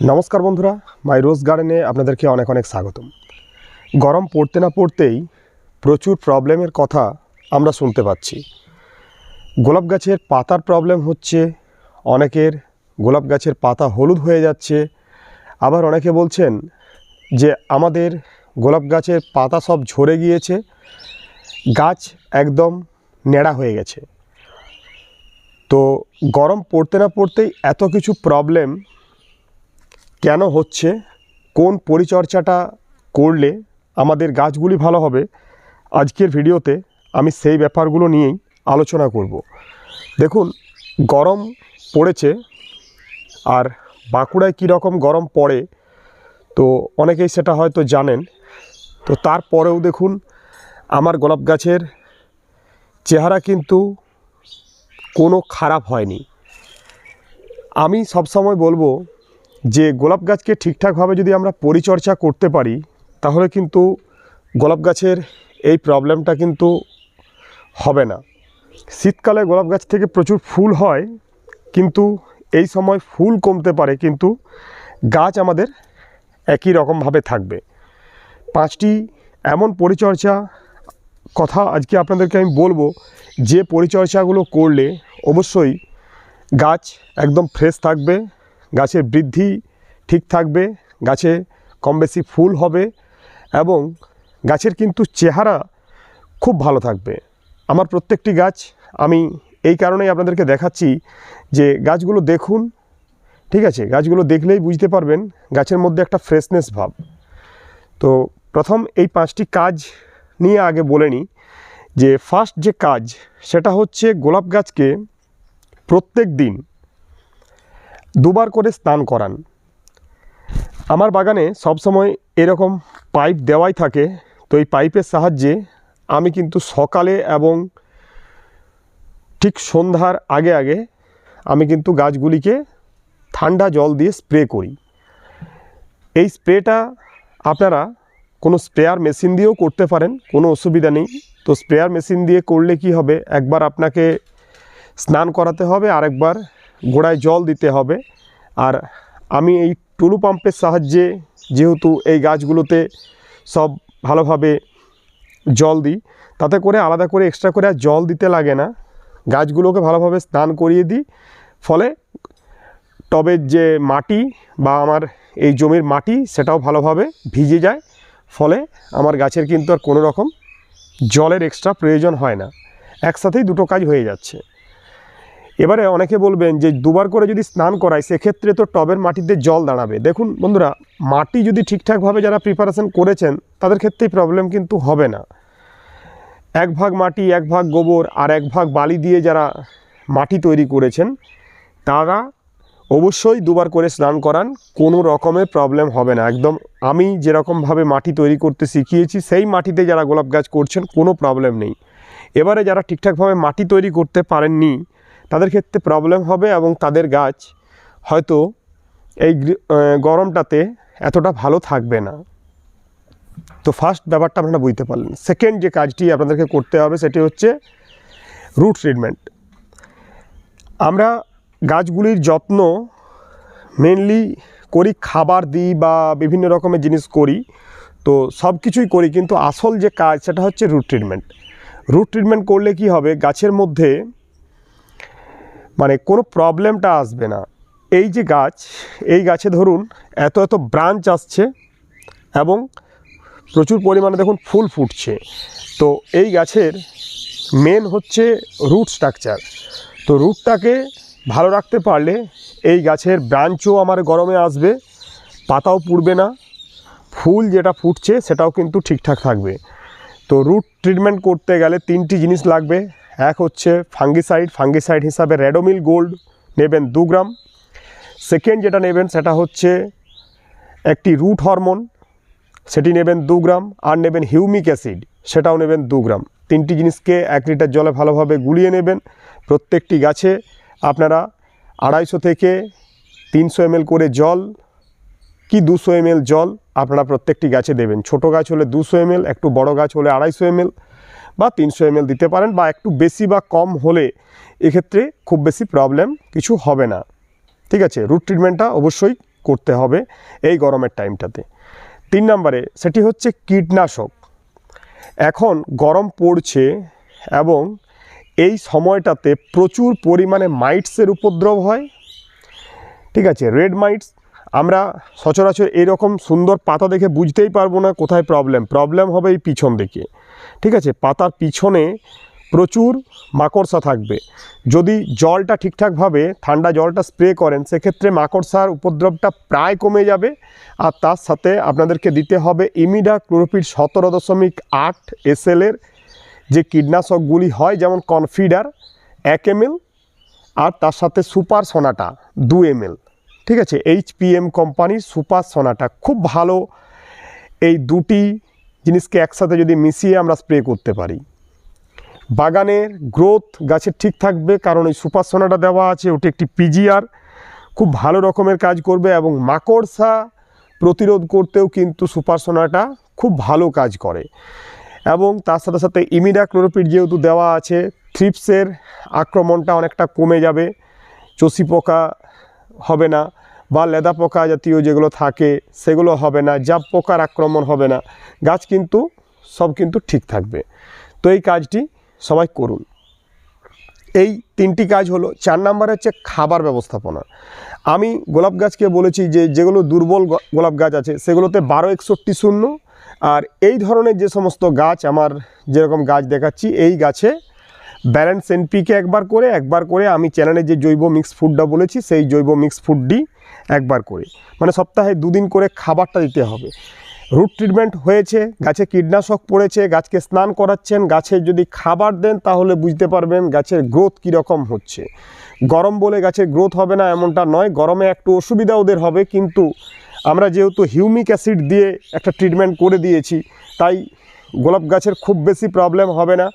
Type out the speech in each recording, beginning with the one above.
নমস্কার বন্ধুরা, মাই রোজ গার্ডেনে আপনাদেরকে অনেক অনেক স্বাগতম। গরম পড়তে না পড়তেই প্রচুর প্রবলেমের কথা আমরা শুনতে পাচ্ছি। গোলাপ গাছের পাতার প্রবলেম হচ্ছে, অনেকের গোলাপ গাছের পাতা হলুদ হয়ে যাচ্ছে। আবার অনেকে বলছেন যে, আমাদের গোলাপ গাছের পাতা সব ঝরে গিয়েছে, গাছ একদম নেড়া হয়ে গেছে। তো গরম পড়তে না পড়তেই এত কিছু প্রবলেম কেন হচ্ছে? কোন পরিচর্যাটা করলে আমাদের গাছগুলি ভালো হবে? আজকের ভিডিওতে আমি সেই ব্যাপারগুলো নিয়েই আলোচনা করব। দেখুন, গরম পড়েছে আর বাঁকুড়ায় কীরকম গরম পড়ে, তো অনেকেই সেটা হয়তো জানেন। তো তারপরেও দেখুন, আমার গোলাপ গাছের চেহারা কিন্তু কোনো খারাপ হয়নি। আমি সবসময় বলব যে গোলাপ গাছকে ঠিকঠাকভাবে যদি আমরা পরিচর্যা করতে পারি, তাহলে কিন্তু গোলাপ গাছের এই প্রবলেমটা কিন্তু হবে না। শীতকালে গোলাপ গাছ থেকে প্রচুর ফুল হয়, কিন্তু এই সময় ফুল কমতে পারে, কিন্তু গাছ আমাদের একই রকমভাবে থাকবে। পাঁচটি এমন পরিচর্যা কথা আজকে আপনাদেরকে আমি বলব, যে পরিচর্যাগুলো করলে অবশ্যই গাছ একদম ফ্রেশ থাকবে, গাছের বৃদ্ধি ঠিক থাকবে, গাছে কম বেশি ফুল হবে এবং গাছের কিন্তু চেহারা খুব ভালো থাকবে। আমার প্রত্যেকটি গাছ, আমি এই কারণেই আপনাদেরকে দেখাচ্ছি যে গাছগুলো দেখুন, ঠিক আছে? গাছগুলো দেখলেই বুঝতে পারবেন গাছের মধ্যে একটা ফ্রেশনেস ভাব। তো প্রথম এই পাঁচটি কাজ নিয়ে আগে বলে নিই যে ফার্স্ট যে কাজ, সেটা হচ্ছে গোলাপ গাছকে প্রত্যেক দিন দুবার করে স্নান করান। আমার বাগানে সবসময় এরকম পাইপ দেওয়াই থাকে। তো এই পাইপের সাহায্যে আমি কিন্তু সকালে এবং ঠিক সন্ধ্যার আগে আগে আমি কিন্তু গাছগুলিকে ঠান্ডা জল দিয়ে স্প্রে করি। এই স্প্রেটা আপনারা কোনো স্প্রেয়ার মেশিন দিয়েও করতে পারেন, কোনো অসুবিধা নেই। তো স্প্রেয়ার মেশিন দিয়ে করলে কি হবে? একবার আপনাকে স্নান করাতে হবে, আরেকবার গোড়ায় জল দিতে হবে। আর আমি এই টুলু পাম্পের সাহায্যে যেহেতু এই গাছগুলোতে সব ভালোভাবে জল দিই, তাতে করে আলাদা করে এক্সট্রা করে আর জল দিতে লাগে না। গাছগুলোকে ভালোভাবে স্নান করিয়ে দিই, ফলে টবের যে মাটি বা আমার এই জমির মাটি সেটাও ভালোভাবে ভিজে যায়, ফলে আমার গাছের কিন্তু আর কোনো রকম জলের এক্সট্রা প্রয়োজন হয় না। একসাথেই দুটো কাজ হয়ে যাচ্ছে। এবারে অনেকে বলবেন যে দুবার করে যদি স্নান করায়, সেক্ষেত্রে তো টবের মাটিতে জল দাঁড়াবে। দেখুন বন্ধুরা, মাটি যদি ঠিকঠাকভাবে যারা প্রিপারেশন করেছেন, তাদের ক্ষেত্রেই প্রবলেম কিন্তু হবে না। এক ভাগ মাটি, এক ভাগ গোবর আর এক ভাগ বালি দিয়ে যারা মাটি তৈরি করেছেন, তারা অবশ্যই দুবার করে স্নান করান, কোনো রকমের প্রবলেম হবে না। একদম আমি যেরকমভাবে মাটি তৈরি করতে শিখিয়েছি, সেই মাটিতে যারা গোলাপ গাছ করছেন, কোনো প্রবলেম নেই। এবারে যারা ঠিকঠাকভাবে মাটি তৈরি করতে পারেননি তাদের ক্ষেত্রে প্রবলেম হবে এবং তাদের গাছ হয়তো এই গরমটাতে এতটা ভালো থাকবে না। তো ফার্স্ট ব্যাপারটা আপনারা বুঝতে পারলেন। সেকেন্ড যে কাজটি আপনাদেরকে করতে হবে সেটি হচ্ছে রুট ট্রিটমেন্ট আমরা গাছগুলির যত্ন মেনলি করি, খাবার দিই বা বিভিন্ন রকমের জিনিস করি। তো সব কিছুই করি কিন্তু আসল যে কাজ সেটা হচ্ছে রুট ট্রিটমেন্ট রুট ট্রিটমেন্ট করলে কি হবে? গাছের মধ্যে মানে কোনো প্রবলেমটা আসবে না। এই যে গাছ, এই গাছে ধরুন এত এত ব্রাঞ্চ আসছে এবং প্রচুর পরিমাণে দেখুন ফুল ফুটছে। তো এই গাছের মেন হচ্ছে রুট স্ট্রাকচার তো রুটটাকে ভালো রাখতে পারলে এই গাছের ব্রাঞ্চও আমার গরমে আসবে, পাতাও পুড়বে না, ফুল যেটা ফুটছে সেটাও কিন্তু ঠিকঠাক থাকবে। তো রুট ট্রিটমেন্ট করতে গেলে তিনটি জিনিস লাগবে। এক হচ্ছে ফাঙ্গিসাইড ফাঙ্গিসাইড হিসাবে রেডোমিল গোল্ড নেবেন দু গ্রাম। সেকেন্ড যেটা নেবেন সেটা হচ্ছে একটি রুট হরমোন সেটি নেবেন দু গ্রাম। আর নেবেন হিউমিক অ্যাসিড সেটাও নেবেন দু গ্রাম। তিনটি জিনিসকে এক লিটার জলে ভালোভাবে গুলিয়ে নেবেন। প্রত্যেকটি গাছে আপনারা আড়াইশো থেকে তিনশো এমএল করে জল কি দুশো এমএল জল আপনারা প্রত্যেকটি গাছে দেবেন। ছোট গাছ হলে দুশো এমএল, একটু বড় গাছ হলে আড়াইশো এমএল। বা তিনশো এমএল দিতে পারেন বা একটু বেশি বা কম হলে এক্ষেত্রে খুব বেশি প্রবলেম কিছু হবে না। ঠিক আছে? রুট ট্রিটমেন্টটা অবশ্যই করতে হবে এই গরমের টাইমটাতে তিন নম্বরে সেটি হচ্ছে কীটনাশক। এখন গরম পড়ছে এবং এই সময়টাতে প্রচুর পরিমাণে মাইটসের উপদ্রব হয়। ঠিক আছে? রেড মাইটস আমরা সচরাচর এরকম সুন্দর পাতা দেখে বুঝতেই পারব না কোথায় প্রবলেম প্রবলেম হবে এই পিছন দিকে। ঠিক আছে? পাতার পিছনে প্রচুর মাকড়সা থাকবে। যদি জলটা ঠিকঠাকভাবে ঠান্ডা জলটা স্প্রে করেন, সেক্ষেত্রে মাকড়সার উপদ্রবটা প্রায় কমে যাবে আর তার সাথে আপনাদেরকে দিতে হবে ইমিডা ক্লোরোপিড সতেরো দশমিক আট এসএলের যে কীটনাশকগুলি হয়, যেমন কনফিডার এক এমএল আর তার সাথে সুপার সোনাটা দু এমএল। ঠিক আছে? এইচপিএম কোম্পানির সুপার সোনাটা। খুব ভালো এই দুটি জিনিসকে একসাথে যদি মিশিয়ে আমরা স্প্রে করতে পারি। বাগানের গ্রোথ গাছের ঠিক থাকবে, কারণ ওই সুপার সোনাটা দেওয়া আছে, ওটি একটি পিজিআর খুব ভালো রকমের কাজ করবে এবং মাকড়সা প্রতিরোধ করতেও কিন্তু সুপার সোনাটা খুব ভালো কাজ করে। এবং তার সাথে সাথে ইমিডা ক্লোরোপিড যেহেতু দেওয়া আছে থ্রিপসের আক্রমণটা অনেকটা কমে যাবে চষি পোকা হবে না। বা লেদা পোকা জাতীয় যেগুলো থাকে, সেগুলো হবে না, জাপ পোকার আক্রমণ হবে না। গাছ কিন্তু, সব কিন্তু ঠিক থাকবে। তো এই কাজটি সবাই করুন। এই তিনটি কাজ হলো, চার নাম্বার হচ্ছে খাবার ব্যবস্থাপনা। আমি গোলাপ গাছকে বলেছি যে, যেগুলো দুর্বল গোলাপ গাছ আছে, সেগুলোতে বারো একষট্টি শূন্য। আর এই ধরনের যে সমস্ত গাছ, আমার যেরকম গাছ দেখাচ্ছি, এই গাছে ব্যালেন্স এনপিকে একবার করে একবার করে আমি চ্যানেলে যে জৈব মিক্স ফুডটা বলেছি, সেই জৈব মিক্স ফুডটি একবার করে। মানে সপ্তাহে দুদিন করে খাবারটা দিতে হবে। রুট ট্রিটমেন্ট হয়েছে, গাছে কীটনাশক পড়েছে, গাছকে স্নান করাচ্ছেন, গাছে যদি খাবার দেন তাহলে বুঝতে পারবেন গাছের গ্রোথ কীরকম হচ্ছে। গরম বলে গাছের গ্রোথ হবে না এমনটা নয়, গরমে একটু অসুবিধা ওদের হবে, কিন্তু আমরা যেহেতু হিউমিক অ্যাসিড দিয়ে একটা ট্রিটমেন্ট করে দিয়েছি, তাই গোলাপ গাছের খুব বেশি প্রবলেম হবে না।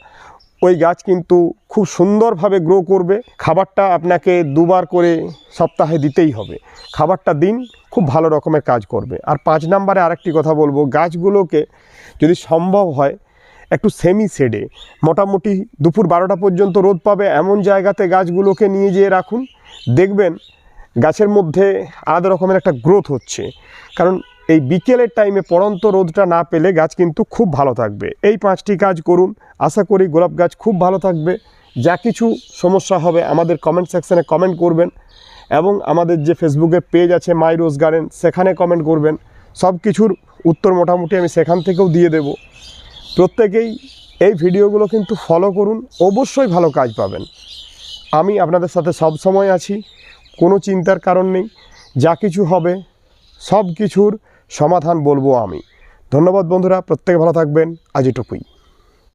ওই গাছ কিন্তু খুব সুন্দরভাবে গ্রো করবে। খাবারটা আপনাকে দুবার করে সপ্তাহে দিতেই হবে। খাবারটা দিন, খুব ভালো রকমের কাজ করবে। আর পাঁচ নাম্বারে আরেকটি কথা বলব, গাছগুলোকে যদি সম্ভব হয়, একটু সেমি শেডে মোটামুটি দুপুর বারোটা পর্যন্ত রোদ পাবে, এমন জায়গাতে গাছগুলোকে নিয়ে যেয়ে রাখুন। দেখবেন গাছের মধ্যে আলাদা রকমের একটা গ্রোথ হচ্ছে। কারণ এই বিকেলের টাইমে পড়ন্ত রোদটা না পেলে গাছ কিন্তু খুব ভালো থাকবে। এই পাঁচটি কাজ করুন। আশা করি গোলাপ গাছ খুব ভালো থাকবে। যা কিছু সমস্যা হবে আমাদের কমেন্ট সেকশানে কমেন্ট করবেন এবং আমাদের যে ফেসবুকে পেজ আছে মাই রোজ গার্ডেন সেখানে কমেন্ট করবেন। সব কিছুর উত্তর মোটামুটি আমি সেখান থেকেও দিয়ে দেব। প্রত্যেকেই এই ভিডিওগুলো কিন্তু ফলো করুন। অবশ্যই ভালো কাজ পাবেন। আমি আপনাদের সাথে সব সময় আছি। কোনো চিন্তার কারণ নেই। যা কিছু হবে, সব কিছুর সমাধান বলব আমি। ধন্যবাদ বন্ধুরা প্রত্যেকে ভালো থাকবেন। আজ এটুকুই